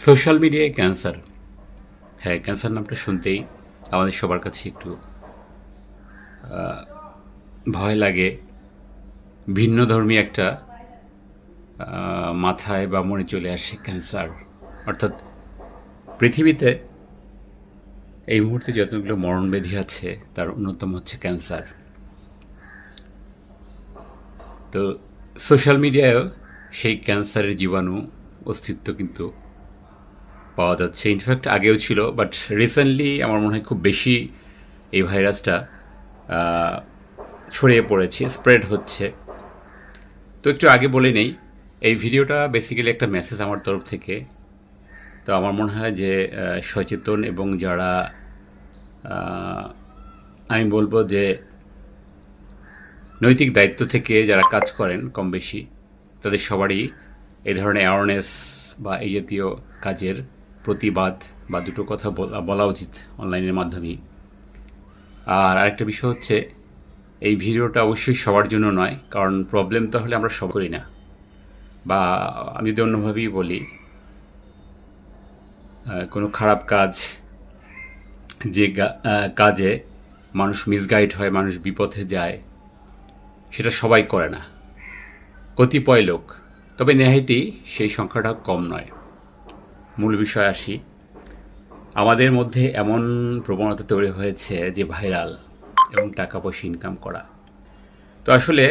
Social মিডিয়ায় cancer. হ্যাঁ cancer নামটা শুনতেই আমাদের সবার কাছে একটু ভয় লাগে। ভিন্ন ধর্মী একটা মাথায় বা মনে চলে আসে ক্যান্সার। অর্থাৎ পৃথিবীতে এই মুহূর্তে যতগুলো মরণব্যাধি আছে, তার অন্যতম হচ্ছে ক্যান্সার। তো সোশ্যাল মিডিয়ায়ও সেই ক্যান্সারের জীবাণু অস্তিত্ব কিন্তু পাওয়া যাচ্ছে। ইনফ্যাক্ট আগেও ছিল বাট রিসেন্টলি আমার মনে হয় খুব বেশি এই ভাইরাসটা ছড়িয়ে পড়েছে স্প্রেড হচ্ছে। তো একটু আগে বলে নেই, এই ভিডিওটা বেসিক্যালি একটা মেসেজ আমার তরফ থেকে। তো আমার মনে হয় যে সচেতন এবং যারা আমি বলব যে নৈতিক দায়িত্ব থেকে যারা কাজ করেন কম বেশি, তাদের সবারই এই ধরনের অ্যাওয়ারনেস বা এই জাতীয় কাজের প্রতিবাদ বা দুটো কথা বলা উচিত অনলাইনের মাধ্যমেই। আর আরেকটা বিষয় হচ্ছে, এই ভিডিওটা অবশ্যই সবার জন্য নয়, কারণ প্রবলেম তাহলে আমরা সব করি না। বা আমি যদি অন্যভাবেই বলি কোনো খারাপ কাজ, যে কাজে মানুষ মিসগাইড হয়, মানুষ বিপথে যায়, সেটা সবাই করে না। কতিপয় লোক। তবে নেহাইতি সেই সংখ্যাটা কম নয়। মূল বিষয় আসি। আমাদের মধ্যে এমন প্রবণতা তৈরি হয়েছে যে ভাইরাল এবং টাকা পয়সা ইনকাম করা। তো আসলে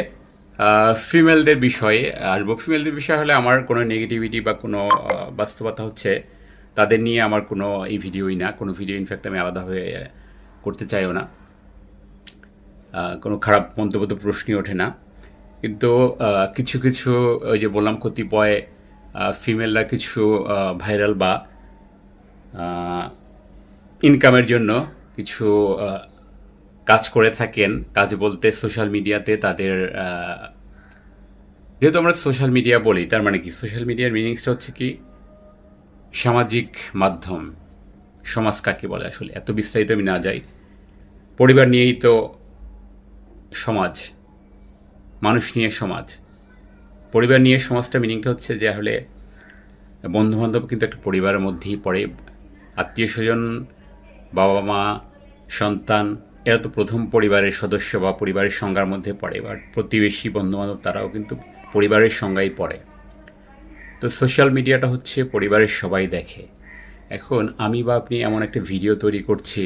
ফিমেলদের বিষয়ে, আসব। ফিমেলদের বিষয় হলে আমার কোনো নেগেটিভিটি বা কোনো বাস্তবতা হচ্ছে তাদের নিয়ে আমার কোনো এই ভিডিওই না। কোনো ভিডিও ইনফ্যাক্ট আমি আলাদাভাবে করতে চাইও না। কোনো খারাপ মন্তব্য তো প্রশ্নই ওঠে না। কিন্তু কিছু কিছু ওই যে বললাম কতিপয় ফিমেলরা কিছু ভাইরাল বা ইনকামের জন্য কিছু কাজ করে থাকেন। কাজ বলতে সোশ্যাল মিডিয়াতে তাদের যেহেতু আমরা সোশ্যাল মিডিয়া বলি, তার মানে কি? সোশ্যাল মিডিয়ার মিনিংসটা হচ্ছে কি? সামাজিক মাধ্যম। সমাজ কাকে বলে আসলে? এত বিস্তারিত আমি না যাই। পরিবার নিয়েই তো সমাজ। মানুষ নিয়ে সমাজ। পরিবার নিয়ে সমাজটা মিনিংটা হচ্ছে যে আসলে বন্ধু বান্ধব কিন্তু একটা পরিবারের মধ্যেই পড়ে। আত্মীয় স্বজন, বাবা মা, সন্তান, এরা তো প্রথম পরিবারের সদস্য বা পরিবারের সংজ্ঞার মধ্যে পড়ে বা প্রতিবেশী বন্ধু বান্ধব তারাও কিন্তু পরিবারের সংজ্ঞাই পড়ে। তো সোশ্যাল মিডিয়াটা হচ্ছে পরিবারের সবাই দেখে। এখন আমি বা আপনি এমন একটা ভিডিও তৈরি করছি,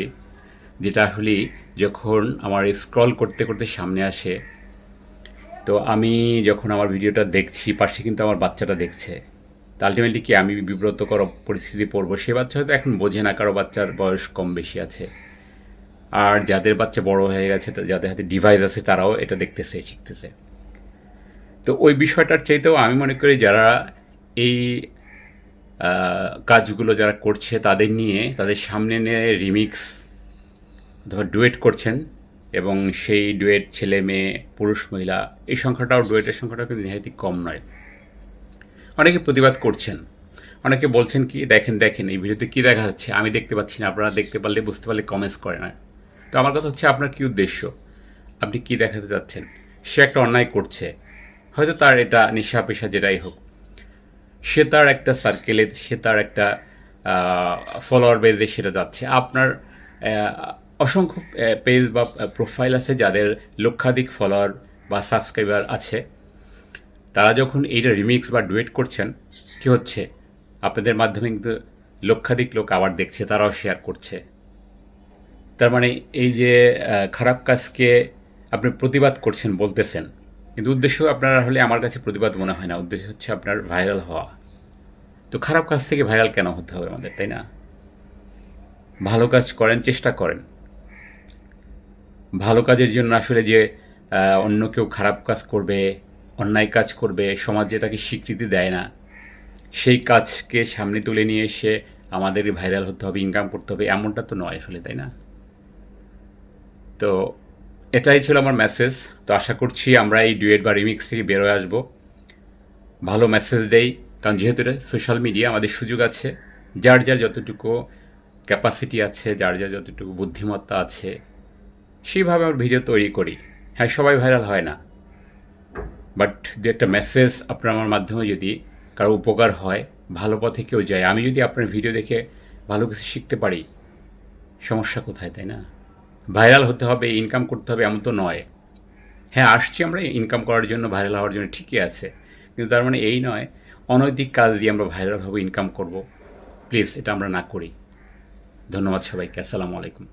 যেটা আসলে যখন আমার স্ক্রল করতে করতে সামনে আসে তো আমি যখন আমার ভিডিওটা দেখছি, পাশে কিন্তু আমার বাচ্চাটা দেখছে। তো আলটিমেটলি কি আমি বিব্রতকর পরিস্থিতি পড়ব? সে বাচ্চা হয়তো এখন বোঝে না কারও বাচ্চার বয়স কম বেশি আছে। আর যাদের বাচ্চা বড় হয়ে গেছে যাদের হাতে ডিভাইস আছে, তারাও এটা দেখতেছে, শিখতেছে। তো ওই বিষয়টার চাইতেও আমি মনে করি যারা এই কাজগুলো যারা করছে, তাদের নিয়ে, তাদের সামনে নিয়ে রিমিক্স অথবা ডুয়েট করছেন এবং সেই ডুয়েট ছেলে মেয়ে, পুরুষ, মহিলা, এই সংখ্যাটাও, ডুয়েটের সংখ্যাটাও কিন্তু নিহাতি কম নয়। অনেকে প্রতিবাদ করছেন। অনেকে বলছেন কি, দেখেন দেখেন, এই ভিডিওতে কী দেখা যাচ্ছে? আমি দেখতে পাচ্ছি না, আপনারা দেখতে পারলে, বুঝতে পারলে কমেন্টস করে না। তো আমার কথা হচ্ছে, আপনার কী উদ্দেশ্য? আপনি কি দেখাতে যাচ্ছেন? সে একটা অন্যায় করছে। হয়তো তার এটা নেশা পেশা যেটাই হোক। সে তার একটা সার্কেলে সে তার একটা ফলোয়ার বেজে সেটা যাচ্ছে। আপনার অসংখ্য পেজ বা প্রোফাইল আছে যাদের লক্ষাধিক ফলোয়ার বা সাবস্ক্রাইবার আছে। তারা যখন এইটা রিমিক্স বা ডুয়েট করছেন, কি হচ্ছে? আপনাদের মাধ্যমে কিন্তু লক্ষাধিক লোক আবার দেখছে, তারাও শেয়ার করছে। তার মানে এই যে খারাপ কাজকে আপনি প্রতিবাদ করছেন, বলতেছেন। কিন্তু উদ্দেশ্য আপনার হলে আমার কাছে প্রতিবাদ মনে হয় না, উদ্দেশ্য হচ্ছে আপনার ভাইরাল হওয়া। তো খারাপ কাজ থেকে ভাইরাল কেন হতে হবে আমাদের, তাই না? ভালো কাজ করেন, চেষ্টা করেন। ভালো কাজের জন্য আসলে যে অন্য কেউ খারাপ কাজ করবে, অন্যায় কাজ করবে, সমাজ যে তাকে স্বীকৃতি দেয় না, সেই কাজকে সামনে তুলে নিয়ে এসে আমাদের ভাইরাল হতে হবে ইনকাম করতে হবে, এমনটা তো নয় আসলে, তাই না? তো এটাই ছিল আমার মেসেজ তো আশা করছি আমরা এই ডুয়েট বা রিমিক্স থেকে বেরোয় আসব। ভালো মেসেজ দেই, কারণ যেহেতু এটা সোশ্যাল মিডিয়া আমাদের সুযোগ আছে, যার যার যতটুকু ক্যাপাসিটি আছে, যার যার যতটুকু বুদ্ধিমত্তা আছে সেইভাবে আমার ভিডিও তৈরি করি। হ্যাঁ সবাই ভাইরাল হয় না। বাট দু একটা মেসেজ আপনার আমার মাধ্যমে যদি কারও উপকার হয়, ভালো পথে কেউ যায়, আমি যদি আপনার ভিডিও দেখে ভালো কিছু শিখতে পারি, সমস্যা কোথায়, তাই না? ভাইরাল হতে হবে ইনকাম করতে হবে, এমন তো নয়। হ্যাঁ আসছি আমরা ইনকাম করার জন্য ভাইরাল হওয়ার জন্য ঠিকই আছে। কিন্তু তার মানে এই নয়, অনৈতিক কাজ দিয়ে আমরা ভাইরাল হব ইনকাম করব। প্লিজ এটা আমরা না করি। ধন্যবাদ সবাইকে, আসসালামু আলাইকুম।